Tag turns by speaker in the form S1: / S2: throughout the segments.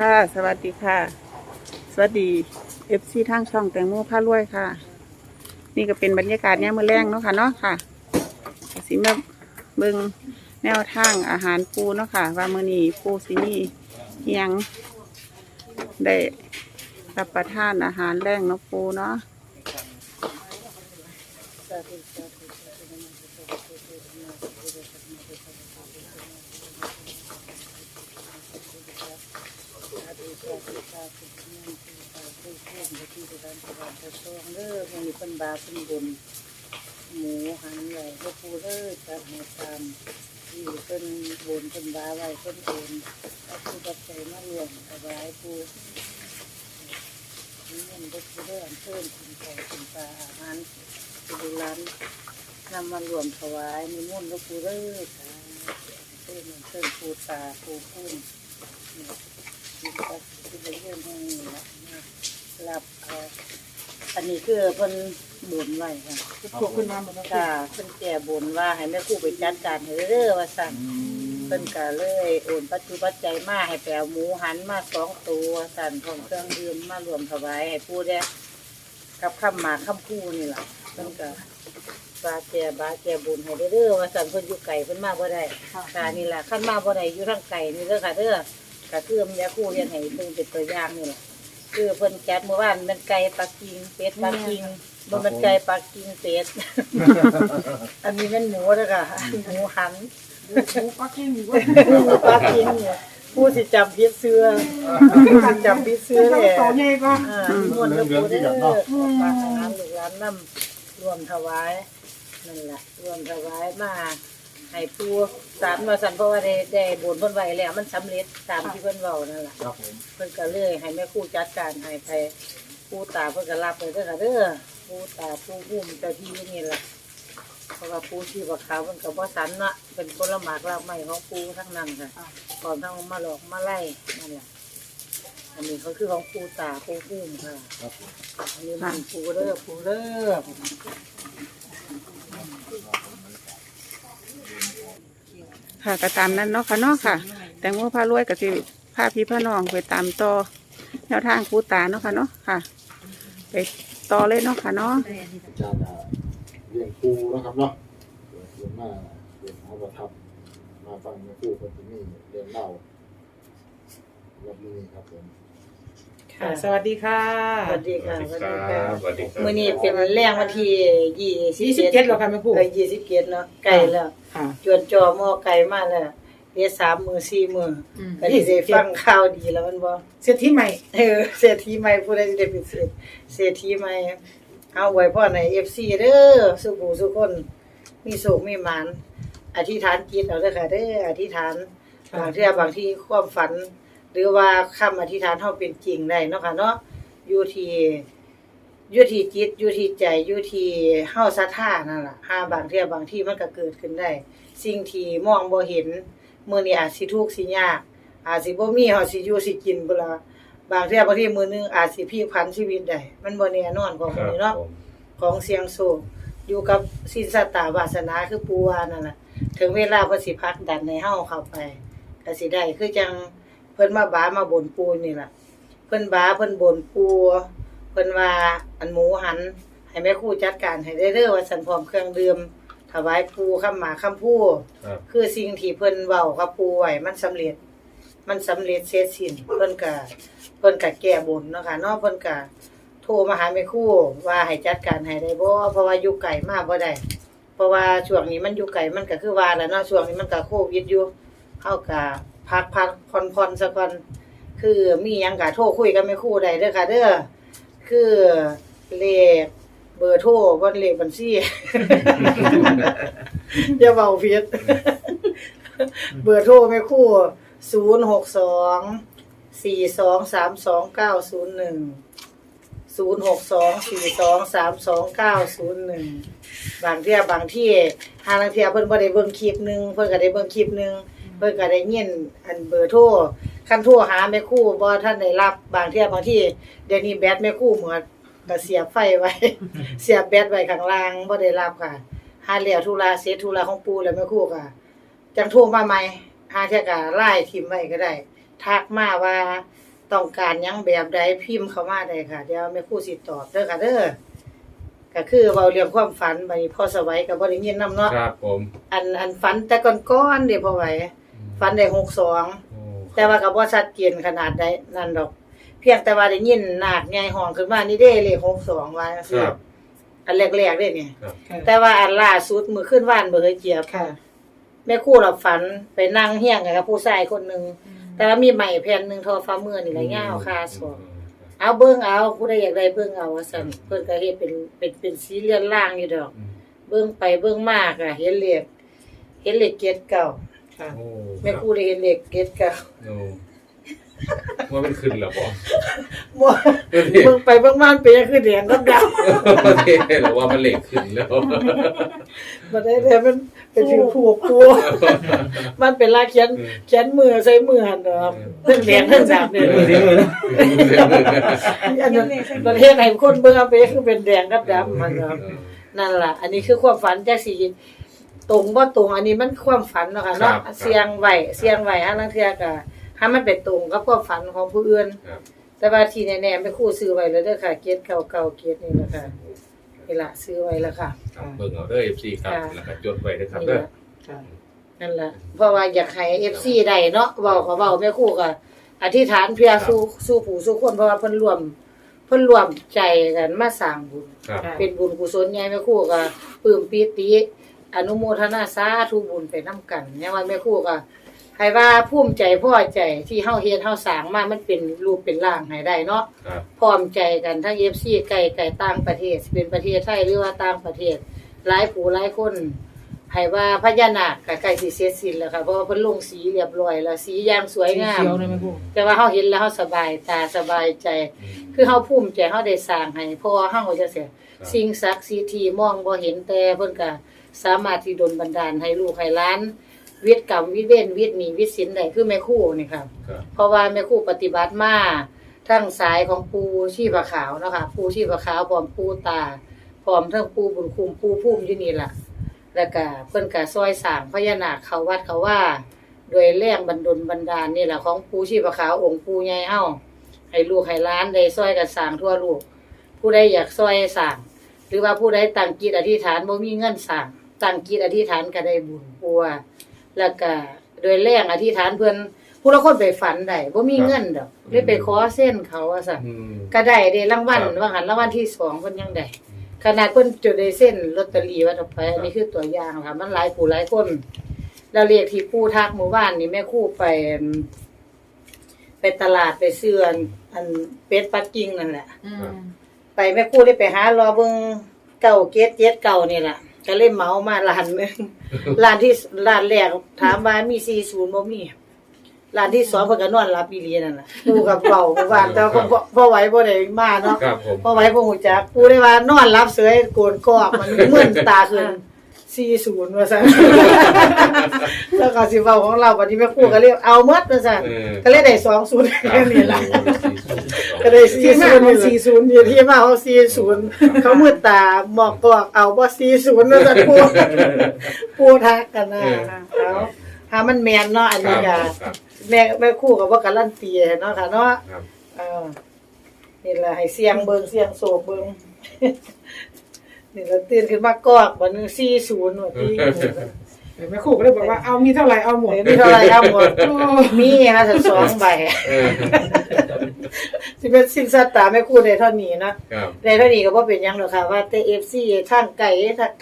S1: ค่ะ สวัสดีค่ะ สวัสดีเอฟซีทางช่องแตงโมผ้ารวยค่ะ นี่ก็เป็นบรรยากาศเนี่ยมือแรงเนาะค่ะเนาะค่ะสิมาเบิ่งแนวทางอาหารปูเนาะค่ะ ว่ามือนี้ปูสิมีอิหยังได้รับประทานอาหารแรงเนาะปูเนาะั
S2: นไปที่ด้อมันมีเป็นบาเป็นบุญหมูหันไว้พวกปูเด้อจัดให้ตามที่เป็นบุญเป็นบาไว้เป็นเองถ้าปูกับใจมารวมถวายปูนี่มันก็ปูเด้ออันเพิ่มกินของกินปลาอาหารปูร้านนำมารวมถวายมีมุ่นก็ปูเด้อค่ะเพิ่มเพิ่มปูตาปูพุ่นนี่ก็ที่เรื่องให้ละ รับเอาอันนี้คือเพิ่นบนไว้ค่ะ
S1: ปูขึ้นมาหมดแล้ว
S2: ค่ะเพิ่นแก่บนว่าให้แม่ครู่ไปจัดการให้เด้อว่าสั่นเพิ่นก็เลยโอนปัจจุปัจจัยมาให้แปลหมูหันมาสองตัวสั่นของเครื่องดื่มมารวมถวายให้ผู้ได้กับคำหมากคำคู่นี่ล่ะเพิ่นก็บาแก่บาแก่บุญให้เด้อว่าสั่นเพิ่นอยู่ไก่เพิ่นมาบ่ได้ค่ะนี่ล่ะคันมาบ่ได้อยู่ทางไก่นี่เด้อค่ะเด้อก็คือแม่ครู่เรียนให้เพิ่นเป็นตัวอย่างนี่ล่ะ คือเพิ่นจัดเมื่อวานมันไก่ปักกิ่งเป็ดปักกิ่งบ่แมันไก่ปักกิ่งเป็ด อันนี้เป็นหมูเด้อค่ะหมูหัน
S1: ปูปักกิ่งอยู่
S2: หมูปักกิ่งเนี่ยผู้สิจำพิษเสื้อผู้สิจำพิษเสื้อแหละ
S1: ต่อใหญ่ก็
S2: อ่านิมนต์หลวงปู่เด้อฝากอาหารลูกหลานนำรวมถวายนั่นแหละรวมถวายมา ให้ผู้สารมาสันเพราะว่าได้ได้บนเพิ่นไว้แล้ว มันสำเร็จตามที่เพิ่นเว้านั่นแหละ
S3: ครับผม
S2: เพิ่นก็เลยให้แม่ครูจัดการให้ไปผู้ตาเพิ่นก็รับเลยเด้อค่ะเด้อผู้ตาผู้พุ่มเจ้าที่นี่แหละเพราะว่าผู้ที่ว่าขาวเพิ่นก็บ่สันเนาะเป็นผลหมากรากไม้ของปูทั้งนั้นค่ะก่อนทั้งมาหลอกมาไล่นั่นแหละอันนี้เขาคือของปูตาปูพุ่มค่ะ
S3: ครับผม
S2: อันนี้มันปูเด้อปูเด้อ
S1: ค่ะก็ตามนั้นเนาะค่ะเนาะค่ะ แตงโมผ้ารวยกับสิพาพี่พาน้องไปตามต่อแนวทางคูตาเนาะค่ะเนาะค่ะ ไปต่อเลยเนาะค่ะเนาะ
S3: จานอะเลี้ยงปูนะครับเนาะเรียนมาเรียงเอาประทับมาฟังแม่ครูคนที่นี่เลี้ยนเล่ารอบนี้ครับผม
S1: ค่ะ สวัสดีค่ะ
S2: สวัสดีค่ะสวัสดีค่ะ
S4: สวัสดีครับ
S2: มื้อนี้เป็นแรงวันที่ยี่สิบ
S1: ยี่สิบเจ็ดแล้วค่ะแม่ครู
S2: เออยี่สิบเจ็ดเนาะใกล้แล้ว
S1: ค่ะ
S2: จวนจอหม้อไก่มาแล้วเดี๋ยวสามมือสี่มือก็สิได้ฟังข่าวดีแล้วมันบ่
S1: เสียที่ใหม่
S2: เออเศรษฐีใหม่ผู้ใดสิได้เป็นเศรษเศรษฐีใหม่เอาไว้พ่อใน FC เด้อสุขสุขคน มีโศกมีหมานอธิษฐานจิตเอาเด้อค่ะเด้ออธิษฐาน
S1: ค่ะ
S2: บางเทื่อบางที่ความฝัน หรือว่าคำอธิษฐานเฮาเป็นจริงได้เนาะค่ะเนาะอยู่ที่อยู่ที่จิตอยู่ที่ใจอยู่ที่เฮาศรัทธานั่นล่ะหาบางเทื่อบางที่มันก็เกิดขึ้นได้ สิ่งที่มองบ่เห็นมื้อนี้อาจสิทุกข์สิยาก อาจสิบ่มีเฮาสิอยู่สิกินพุ่นล่ะบางเทื่อบางทีมื้อหนึงอาจสิพลิกผันชีวิตได้มันบ่แน่นอนของมื้อนี้เนาะของเสียงโศกอยู่กับสินสตาวาสนาคือปูวานั่นน่ะถึงเวลาเพิ่นสิพักดันในเฮาเข้าไปก็สิได้คือจัง เพิ่นมาบามาบ่นปูนี่ล่ะ เพิ่นบาเพิ่นบ่นปู เพิ่นว่าอันหมูหัน ให้แม่ครูจัดการให้ได้เด้อว่าสันพร้อมเครื่องดื่มถวายปูคำหมาคำพู
S4: ครับ
S2: คือสิ่งที่เพิ่นเว้ากับปูไว้มันสำเร็จ มันสำเร็จเสร็จสิ้นเพิ่นก็เพิ่นก็แก้บนเนาะค่ะเนาะเพิ่นก็โทรมาหาแม่ครูว่าให้จัดการให้ได้บ่เพราะว่าอยู่ไกลมาบ่ได้ เพราะว่าช่วงนี้มันอยู่ไกลมันก็คือว่าแหล้วเนาะช่วงนี้มันก็โควิดอยู่เฮาก็ พักพักผ่อนผ่อนสักก่อนคือมียังกะโทรคุยกันไม่คู่ใดเด้อค่ะ เด้อคือเลขเบอร์โทรก็เลขบัญชีอย่าเบาเพียดเบอร์โทรไม่คู่ศูนย์หกสองสี่สองสามสองเก้าศูนย์หนึ่งศูนย์หกสองสี่สองสามสองเก้าศูนย์หนึ่งบางเที่ยบางที่หางลังเที่ยเพิ่นก็ได้เบิ่งคลิปหนึ่งเพิ่นก็ได้เบิ่งคลิปหนึ่ง เพิ่นก็ได้ยินอันเบอร์โทรคันโทรหาแม่ครู่บ่ท่านได้รับบางเที่ยบางที่เดี๋ยวนี้แบตแม่ครู่หมดก็เสียบไฟไว้ เสียบแบตไว้ข้างล่างบ่ได้รับค่ะหาแล้วธุระเสร็จธุระของปู่แล้วแม่ครู่ก็จังโทรมาใหม่หาเที่ยก็ไลน์ทิมไว้ก็ได้ทักมาว่าต้องการหยังแบบใดพิมพ์เข้ามาได้ค่ะ เดี๋ยวแม่ครูสิตอบเด้อค่ะเด้อก็คือเว้าเรื่องความฝันบัดนี้พ่อสวัยก็บ่ได้ยินนํเนาะ
S4: ครับผม
S2: อันอันฝันแต่ก่อนๆเด้พ่อไหว ฝันได้62
S4: โอ้
S2: แต่ว่าก็บ่ชัดเจนขนาดใดนั่นดอก เพียงแต่ว่าได้ยินนาคใหญ่ห้องขึ้นมานี่เด้เลข62ว่าจัง
S4: ค
S2: ซี่
S4: รับ
S2: อันแรกๆเด้นี่
S4: ครับ
S2: แต่ว่าอันล่าสุดมื้อคืนวานเบิ่งเจียบ
S1: ค่ะ
S2: แม่ครู่เราฝันไปนั่งเฮี้ยงกันกับผู้ชายคนหนึงแต่ว่ามีไม้แผ่นหนึงทอฟ้ามือนี่แหละยาวคาสอง เอาเบิ่งเอาผู้ใดอยากได้เบิ่งเอาว่าซั่นเพิ่นก็เฮ็ดเป็นเป็นเป็นสีเลือนล่างอยู่ดอก
S4: อืม
S2: เบิ่งไปเบิ่งมากอะเห็นเลขเห็นเลขเกตเก่า
S1: ค่ะ
S4: โอ้
S2: แม่ครู่ได้เห็นเลขเกตเก่า
S4: โอ้ว่ามันขึ้นแล้วบ่
S2: บ่เบิ่งไปเบิ่งมามันเป็นจังคือแดงกับดำ
S4: ประเทศหรือว่ามันเหล็กขึ้นแล้ว
S2: บ่ได้แต่มันเป็นผิวผูกปูมันเป็นลายเขียนเขียนมือใส่มือหั่นดอกเพิ่นแดงเพิ่นดำเนี่ยอันนั้นประเทศไหนคนเบิ่งเอาไปคือเป็นแดงกับดำมันครับนั่นล่ะ อันนี้คือความฝันจักสิ ตรงบ่ตรงอันนี้มันความฝันเนาะค่ะเนาะเสียงไว้เสียงไว้ฮะลางเทื่อก็ถ้ามันเป็นตรงกับความฝันของผู้อื่น
S4: ครับ
S2: แต่ว่าที่แน่ๆไม่ครู่ซื้อไว้แล้วเด้อค่ะเกียรติเก่าๆเกียรตินี่แหละค่ะนี่ล่ะซื้อไว้แล้วค่ะ
S4: ครับเบิ่งเอาเด้อ FC ครับแล้วก็จดไว้นะครับ
S2: นี่
S4: เด้อ
S2: ล่ะ นั่นล่ะเพราะว่าอยากให้ FC ได้เนาะเว้าก็เว้าแม่ครู่ก็อธิษฐานเพื่อสู่สู่ผู้สู่คนเพราะว่าเพิ่นรวมเพิ่นรวมใจกันมาสร้างบุญ
S4: ครับ
S2: เป็นบุญกุศลใหญ่แม่ครู่ก็ปลื้มปิติ อนุโมทนาสาธุบุญไปนํกันเนี่ยว่าแม่ครู่ก็ให้ว่าภูมิใจพอใจที่เฮาเฮ็ดเฮาสร้างมามันเป็นรูปเป็นร่างให้ได้เนาะ
S4: ครับ
S2: พร้อมใจกันทั้ง FC ไกลไกลต่างประเทศสิเป็นประเทศไทยหรือว่าต่างประเทศ หลายผู้หลายคนให้ว่าพญานาคก็ใกล้สิเสร็จสิ้นแล้วค่ะเพราะว่าเพิ่นลงสีเรียบร้อยแล้วสีอย่างสวยงาม
S1: เขียวเลยแม่ครู
S2: แต่ว่าเฮาเห็นแล้วเฮาสบายตาสบายใจ คือเฮาภูมิใจเฮาได้สร้างให้เพราะว่าเฮาจะเสียสิ่งศักดิ์สิทธิ์ที่มองบ่เห็นแต่เพิ่นก็ สามารถที่ดลบันดาลให้ลูกให้หลาน วิทย์กรรมวิทย์เว้นวิทย์หนีวิทย์ศีลได้คือแม่ครูนี่ค่ะ
S4: ครับ
S2: เพราะว่าแม่ครูปฏิบัติมาทั้งสายของปูชีพขาวเนาะค่ะปูชีพขาวพร้อมปูตาพร้อมทั้งปูบุญคุมปูพุ่มอยู่นี่ล่ะ แล้วก็เพิ่นก็ซอยสร้างพญานาคเขาวัดเขาว่า โดยแรงบันดลบันดาลนี่แหละของปูชีพขาวองค์ปูใหญ่เฮาให้ลูกให้หล้านได้ซอยกันสร้างทั่วโลกผู้ใดอยากซอยสร้าง หรือว่าผู้ใดตั้งจิตอธิษฐานบ่มีเงินสร้าง ตั้งจิตอธิษฐานก็ได้บุญปัวาแล้วก็โดยแรงอธิษฐานเพิ่นผู้ละคนไปฝันได้บ่มีเงินดอกเลยไปขอเส้นเขาว่าซั่น
S4: อืม
S2: ก็ได้ได้รางวัล
S4: ครับ
S2: ว่าหันรางวัลที่สองเพิ่นยังได้ขนาดเพิ่นจดได้เส้นลอตเตอรี่ว่าต่อไปอันนี้คือตัวอย่างค่ะมันหลายผู้หลายคนแล้วเรียกที่ผู้ทักหมู่บ้านนี่แม่ครู่ไปอั่นไปตลาดไปเสื้ออันอันเป็ดปักกิ่งนั่นแหละ
S1: อืม
S2: ไปแม่ครู่ได้ไปหารอเบิ่งเก่าเกตเจ็ดเก่านี่ล่ะ ก็เลยเหมามาร้านหนึงร้านที่ร้านแรกถามว่ามี40บ่มีร้านที่สองเพิ่นก็นอนหลับอีหลีนั่นน่ะดูกับเบาเมื่อวานแต่ว่าบ่บ่บ่ไหวบ่ได้มาเนาะ
S4: ครับผม
S2: บ่ไหวบ่ฮู้จักปูได้ว่านอนหลับเสยโกนกอกมันมึนตาขึ้น 40ว่าซั่นแล้วก็สิเว้าของเราบัดนี้แม่ครูก็เรียกเอาหมดว่าซั่น
S4: เออ
S2: ก็เลยได้20แค่นี้ล่ะก็
S4: ได้
S2: ได้สี่ศูนย์มันสี่ศูนย์อยู่ที่มาเขาสี่ศูนย์เขามืดตาหมอกกอกเอาบ่สี่ศูนย์นั่นจะพูดพูดทักกันนะเขาหามันแมนเนาะอัน
S4: ครั
S2: นี้
S4: บ
S2: ก็
S4: ครับ
S2: แม่แม่คู่กับว่าการันตีเนาะค่ะเนาะ
S4: ครับ
S2: เออนี่แหละให้เสียงเบิงเสียงโศกเบิง นี่เราตื่นขึ้นมากอกวันนึงสี่ศูนย์วันที่
S1: แม่ครูก็เลยบอกว่าเอามีเท่าไหร่เอาหมด
S2: เห็นมีเท่าไหร่เอาหมดมีค่ะสักสองใบ
S4: เออ
S2: สิเป็นสิ่งสัตว์ตาแม่คู่ได้เท่านี้นะ
S4: ครับ
S2: ในเท่านี้ก็บ่เป็นหยังหรอกค่ะว่าแต่ FC ทางไก่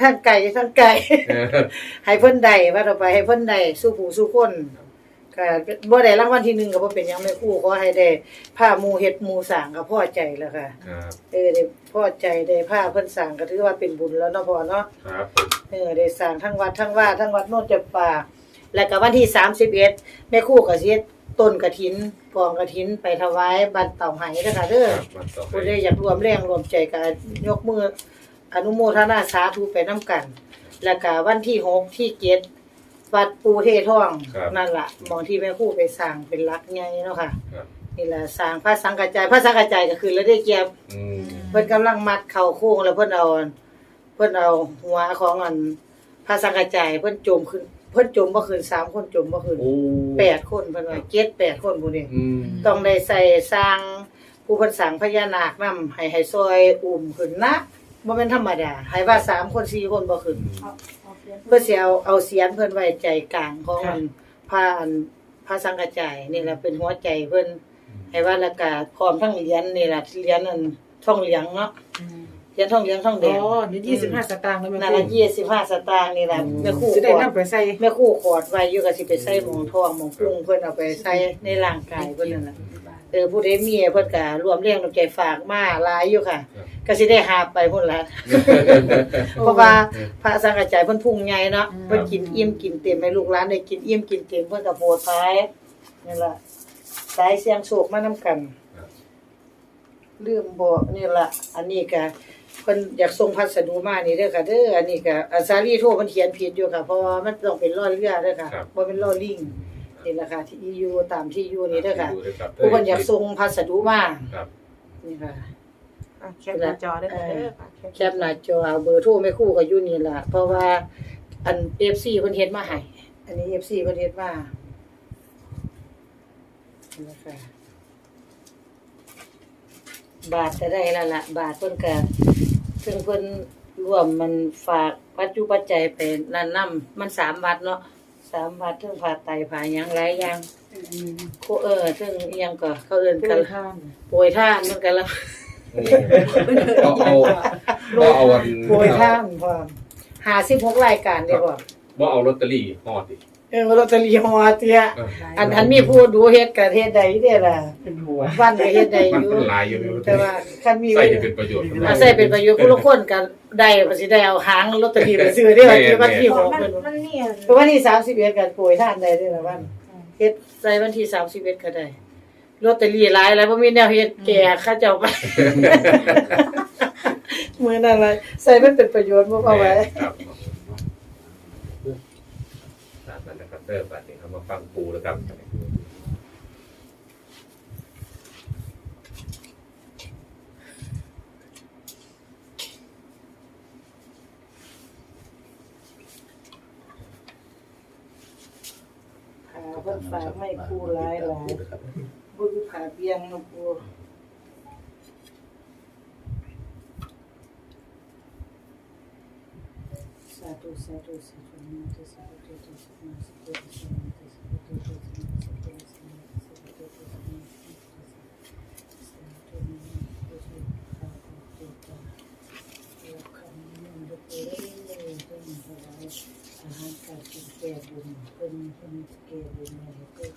S2: ทางไก่ทางไก่
S4: เออ
S2: ให้เพิ่นได้ว่าต่อไปให้เพิ่นได้สู้ผู้สู้คน ก็บ่ได้รางวัลที่หนึ่งก็บ่เป็นหยังแม่ครูขอให้ได้ผ้าหมู่เฮ็ดหมู่สร้างก็พอใจแล้วค่ะ
S4: ครับ
S2: เออได้พอใจได้ผ้าเพิ่นสร้างก็ถือว่าเป็นบุญแล้วเนาะพ่อเนาะ
S4: ครับผม
S2: เออได้สร้างทั้งวัดทั้งว่าทั้งวัดโนนจะป่า แล้วก็วันที่31แม่ครูก็สิเฮ็ดต้นกฐินกองกฐินไปถวายบ้านเต่าไหเด้อค่ะเด้อ
S4: ครับวันต่อไป
S2: ผู้ใดอยากรวมแรงรวมใจกันยกมืออนุโมทนาสาธุไปน้ำกัน แล้วก็วันที่หกที่เจ็ด วัดปูเทท่องนั่นแหละหมองที่แม่คู่ไปสร้างเป็นรักไงเนาะค่ะ
S4: คนี่แห
S2: ละสร้างพระสังกัจจัยพระสังกัจจัยก็คือแล้วได้เกียบ
S4: อื
S2: เพื่อนกำลังมัดเข่าโค้งแล้วเพื่อนเอาเพื่อนเอาหัวของอันพระสังกัจจัยเพื่อนจมขึ้นเพื่อนจมเมื่อคืนสามคนจมเมื่อ
S4: คืน
S2: แปดคนเพิ่นว่าเจ็ดแปดคนพว
S4: กนี้
S2: ต้องได้ใส่สร้างผู้เพันสร้างพญานาคนํให้ให้ซอยอุ่มขึ้นนะบ่เป็นธรรมดาให้ว่าสามคนสี่คนบ่ขึ้น อืม เพื่อเสียเอาเสียนเพื่อนไว้ใจกลางของมันพาอันพาสังกระจายนี่แหละเป็นหัวใจเพื่อนให้ว่าละกาพร้อมทั้งเหรียญนี่แหละเหรียญนั่นท่องเหลียงเนาะเหรียญท่องเหลียงท่องแดง
S5: อ๋อเดี๋ยวยี่สิบห้าสตางค์เลยแม่
S2: นั่นละยี่สิบห้าสตางค์นี่แหละแม่คู่
S5: จะดไม่
S2: คู่ขอดไว้ยู่ก็สิไปใส่หมองทองหมองกุ้งเพื่อนเอาไปใส่ในร่างกายเพื่อนนั่นแหละ เออผู้ใดมีเพิ่นก็รวมเรียงน้ำใจฝากมาลายอยู่ค่ะครัก็สิได้หาไปพุ่นละเพราะว่าพระสังฆาจารย์พิ่นพุ่งไงเนาะเพิ่นกินอิ่มกินเต็มให้ลูกหลานได้กินอิ่มกินเต็มเพิ่นก็โพท้ายนี่ล่ะสายเสียงโศกมานํกันเรื่ลืมบ่นี่ล่ะอันนี้ก็เคนอยากส่งพัสดุมานี่เด้อค่ะเด้ออันนี้ก็อาซาลีโทรเพิ่นเขียนผิดอยู่ค่ะ เพราะว่ามันต้องเป็นล่อเลือเด้อค่ะครับเป็นล่อลิง นี่แหละค่ะที่ยูตามที่ยูนี่เด้อค่ะ
S4: ดูด้วยรับ
S2: ผู้คนอยากส่งพัสดุมา
S4: ค
S2: นี่ค่ะ
S1: แคปหน้าจอได้อค่ะเด้อ
S2: แคปหน้าจอเอาเบอร์โทรไม่คู่กับยูนี่ละเพราะว่าอันเอฟซีเพิ่นเฮ็ดมาให้อันนี้เอฟซีเพิ่นเฮ็ดมาบาทจะได้ละละบาทเพิ่นก็ซึ่งเพิ่นรวมมันฝากปัจจุปัจจัยไปนั่นนำมันสามบาทเนาะ สามผัดถึงผ่าไตผ่ายังไรยังคูเออถึงอยังก็เขาเอิน
S5: กั
S2: กันาป่วยท่านมันกันละ
S4: เราเอาเราเอาอัน
S2: ป่วยท่านพอมหาสิบหกรายการดิก
S4: ว่าว่าเอาลอตเตอรี่หอดดิ
S2: เออลอตเตอรี่หัวเตี้ย
S4: อั
S2: นอันมีผู้ดูเฮ็ดกับเฮ็ดใดเด้อล่ะ
S5: เป็นห
S2: ฟันเฮ็ดใดอยู่
S4: ลายอยู่
S2: แต่ว่าคันมี
S4: ใส่เป็นประโยชน์
S2: ใส่เป็นประโยชน์ผู้ละคนกันได้ก็สิได้เอาหางลอตเตอรี่ไปซื้อได้อที่วันที่6เพิ่น
S5: มันนี่
S2: เพราะว่านี่31กันป่วยท่านใด้ด้อล่ะวันเฮ็ดใส่วันที่31ก็ได้ลอตเตอรี่หลายแล้วบ่มีแนวเฮ็ดแก่ข้าเจ้าไปเหมือนอะไรใส่มันเป็นประโยชน์บ่เอาไว้
S4: ครับ เออบัดนี้เอามาฟังปูแล้วครับ
S2: อ่าเพิ่นฝากไม่ครูหลายหลายบุญฝาเพียงนะครู सातो सातो सातो नमते सतो तो सतो सतो सतो नमते सतो तो सतो सतो नमते सतो तो सतो नमते सतो नमते सतो तो सतो रखने में पूरे तो महाराज अहंकार के अभिनय पर निपट के अभिनय को